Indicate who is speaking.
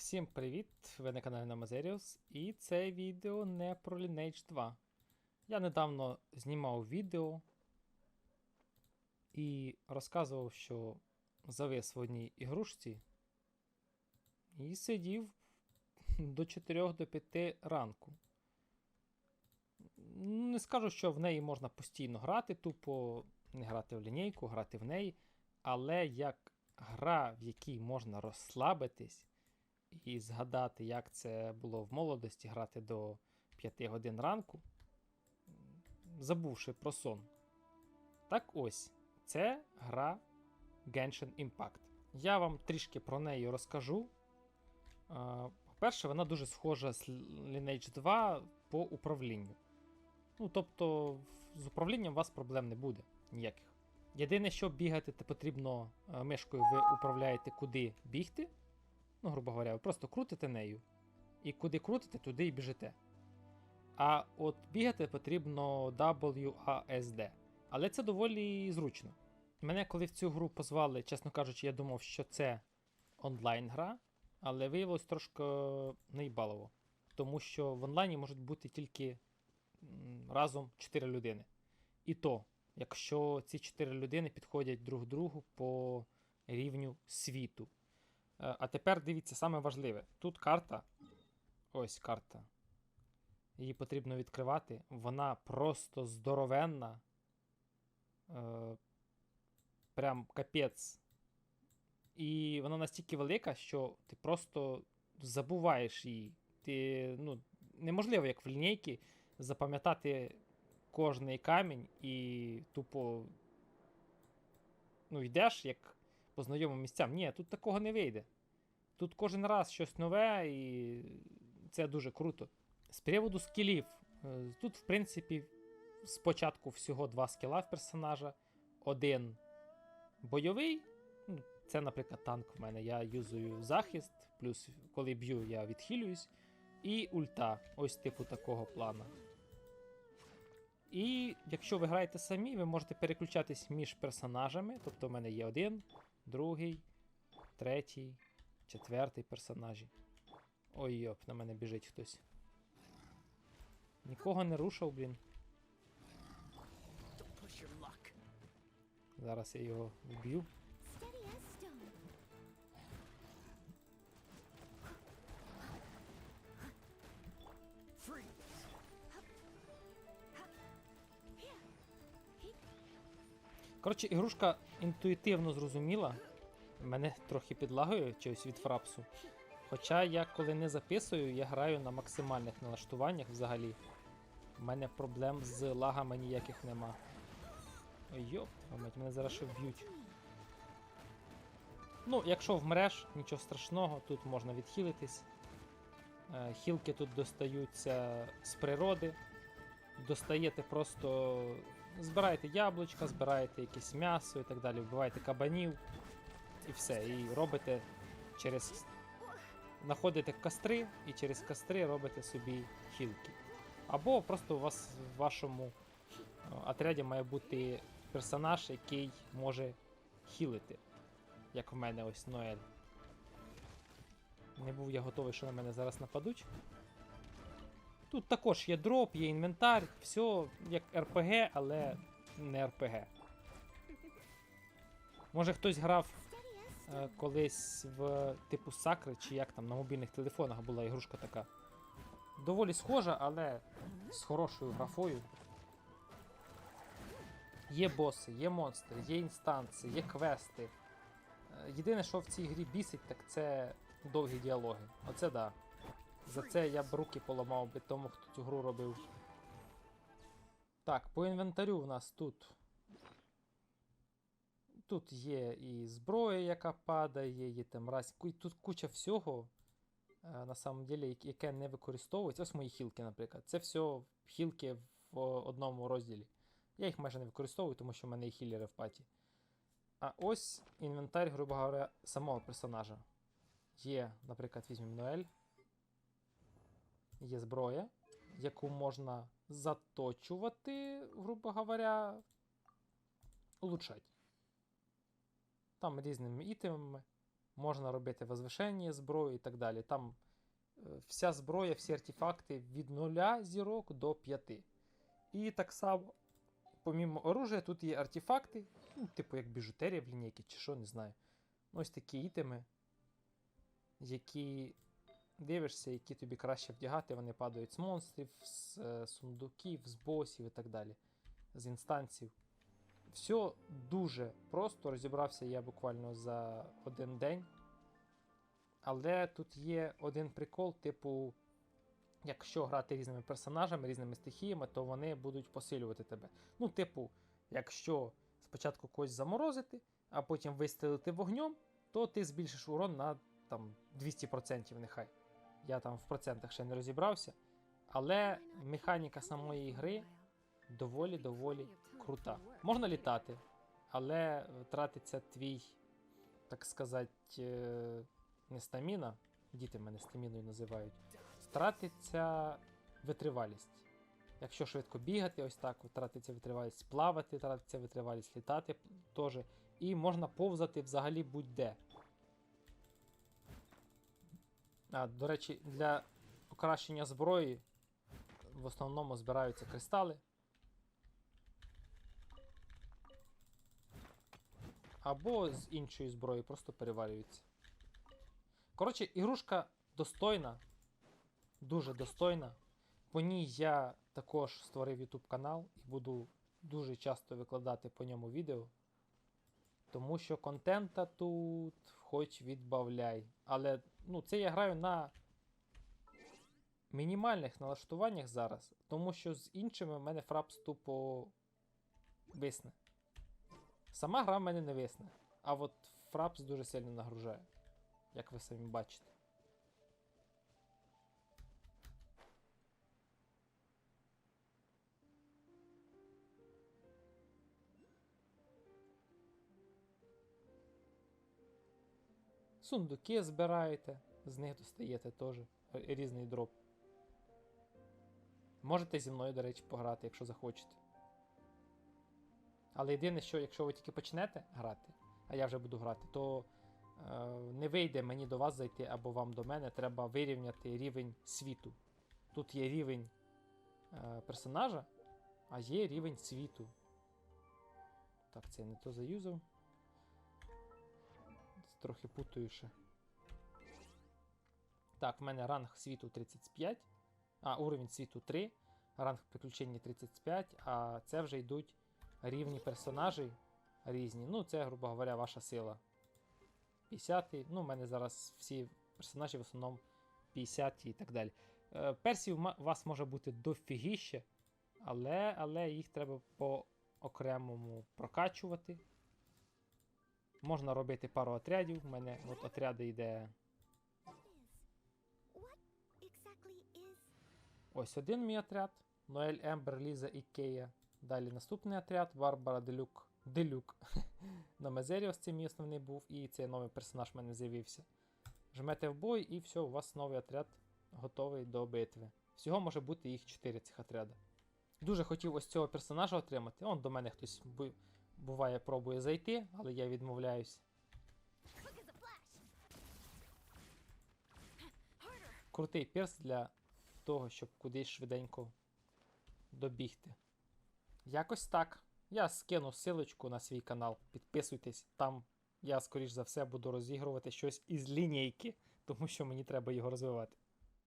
Speaker 1: Всім привіт! Ви на каналі Намазеріус, і це відео не про Lineage 2. Я недавно знімав відео і розказував, що завис в одній ігрушці і сидів до 4 до 5 ранку. Не скажу, що в неї можна постійно грати, тупо не грати в лінійку, грати в неї, але як гра, в якій можна розслабитись і згадати, як це було в молодості грати до 5 годин ранку, забувши про сон. Так ось, це гра Genshin Impact. Я вам трішки про неї розкажу. По-перше, вона дуже схожа з Lineage 2 по управлінню. Ну, тобто, з управлінням у вас проблем не буде ніяких. Єдине, що бігати потрібно е, мишкою, ви управляєте, куди бігти. Ну, грубо говоря, ви просто крутите нею. І куди крутите, туди і біжите. А от бігати потрібно WASD. Але це доволі зручно. Мене, коли в цю гру позвали, чесно кажучи, я думав, що це онлайн-гра, але виявилось трошки наїбалово. Тому що в онлайні можуть бути тільки разом 4 людини. І то, якщо ці 4 людини підходять друг другу по рівню світу. Е, А тепер дивіться, саме важливе. Тут карта. Ось карта. Її потрібно відкривати. Вона просто здоровенна. Е, Прям капець. І вона настільки велика, що ти просто забуваєш її. Ти, ну, неможливо, як в лінійці, запам'ятати кожний камінь і тупо ну, йдеш як по знайомим місцям. Ні, тут такого не вийде. Тут кожен раз щось нове, і це дуже круто. З приводу скілів. е, Тут, в принципі, спочатку всього два скіла в персонажа. Один бойовий. ну, Це, наприклад, танк в мене. Я юзую захист, плюс коли б'ю, я відхилююсь. І ульта, ось типу такого плана. І якщо ви граєте самі, ви можете переключатись між персонажами. Тобто в мене є один, другий, третій, четвертий персонажі. Ой йоп, на мене біжить хтось. Нікого не рушив, блін. Зараз я його вб'ю. Коротше, ігрушка інтуїтивно зрозуміла. Мене трохи підлагує чогось від фрапсу. Хоча я коли не записую, я граю на максимальних налаштуваннях взагалі. У мене проблем з лагами ніяких нема. Йоп, мене зараз ще вб'ють. Ну, якщо вмреш, нічого страшного, тут можна відхилитись. Е, Хілки тут достаються з природи. Достаєте просто. Збираєте яблучка, збираєте якесь м'ясо і так далі, вбиваєте кабанів і все. І робите через. Знаходите костри і через костри робите собі хілки. Або просто у вас в вашому е, отряді має бути персонаж, який може хілити. Як в мене ось Ноель. Не був я готовий, що на мене зараз нападуть. Тут також є дроп, є інвентар, все як РПГ, але не РПГ. Може хтось грав е, колись в типу Сакри, чи як там на мобільних телефонах була ігрушка така. Доволі схожа, але з хорошою графою. Є боси, є монстри, є інстанції, є квести. Е, Єдине, що в цій грі бісить, так це довгі діалоги. Оце да. За це я б руки поламав би тому, хто цю гру робив. Так, по інвентарю в нас тут. Тут є і зброя, яка падає, є там раз. Тут куча всього. е, На самом деле, яке- не використовується. Ось мої хілки, наприклад. Це все хілки в одному розділі. Я їх майже не використовую, тому що в мене є хілери в паті. А ось інвентар, грубо говоря, самого персонажа. Є, наприклад, візьмемо Ноель. Є зброя, яку можна заточувати, грубо говоря, улучшати. Там різними ітемами. можна робити возвишення зброю і так далі. Там е, вся зброя, всі артефакти від 0 зірок до 5. І так само, помімо оружия, тут є артефакти, ну, типу як біжутерія в лінійці чи що, не знаю. Ось такі ітеми, які дивишся, які тобі краще вдягати, вони падають з монстрів, з е, сундуків, з босів і так далі, з інстанцій. Все дуже просто. Розібрався я буквально за один день. Але тут є один прикол, типу, якщо грати різними персонажами, різними стихіями, то вони будуть посилювати тебе. Ну, типу, якщо спочатку когось заморозити, а потім вистрелити вогнем, то ти збільшиш урон на там, 200% нехай. Я там в процентах ще не розібрався. Але механіка самої гри доволі-доволі крута. Можна літати, але тратиться твій, так сказати, е, не стаміна, діти мене стаміною називають, тратиться витривалість. Якщо швидко бігати, ось так, тратиться витривалість, плавати, тратиться витривалість, літати теж. І можна повзати взагалі будь-де. А, до речі, для покращення зброї в основному збираються кристали. Або з іншої зброї просто переварюються. Коротше, ігрушка достойна, дуже достойна. По ній я також створив YouTube канал і буду дуже часто викладати по ньому відео. Тому що контента тут хоч відбавляй. Але ну, це я граю на мінімальних налаштуваннях зараз, тому що з іншими в мене фрапс тупо висне. Сама гра в мене не висне. А от фрапс дуже сильно нагружає, як ви самі бачите. Сундуки збираєте, з них достаєте теж різний дроп. Можете зі мною, до речі, пограти, якщо захочете. Але єдине, що якщо ви тільки почнете грати, а я вже буду грати, то е, не вийде мені до вас зайти або вам до мене. Треба вирівняти рівень світу. Тут є рівень е, персонажа, а є рівень світу. Так, це я не то заюзав. Трохи путаю. Так, в мене ранг світу 35. А, уровень світу 3, ранг приключення 35, а це вже йдуть рівні персонажі різні. Ну, це, грубо говоря, ваша сила. 50. Ну, в мене зараз всі персонажі в основному 50 і так далі. Е, персів у вас може бути дофігіще, але, але їх треба по окремому прокачувати. Можна робити пару отрядів. У мене от отряди йде? Ось один мій отряд. Ноель Ембер, Ліза і Кея. Далі наступний отряд Барбара Делюк. Делюк. На Мезеріос це мій основний був, і цей новий персонаж в мене з'явився. Жмете в бой, і все, у вас новий отряд готовий до битви. Всього може бути їх 4 цих отряда. Дуже хотів ось цього персонажа отримати. Он до мене хтось буває пробує зайти, але я відмовляюсь. Крутий перс для того, щоб кудись швиденько добігти. Якось так. Я скину силочку на свій канал. Підписуйтесь, там я, скоріш за все, буду розігрувати щось із лінійки, тому що мені треба його розвивати.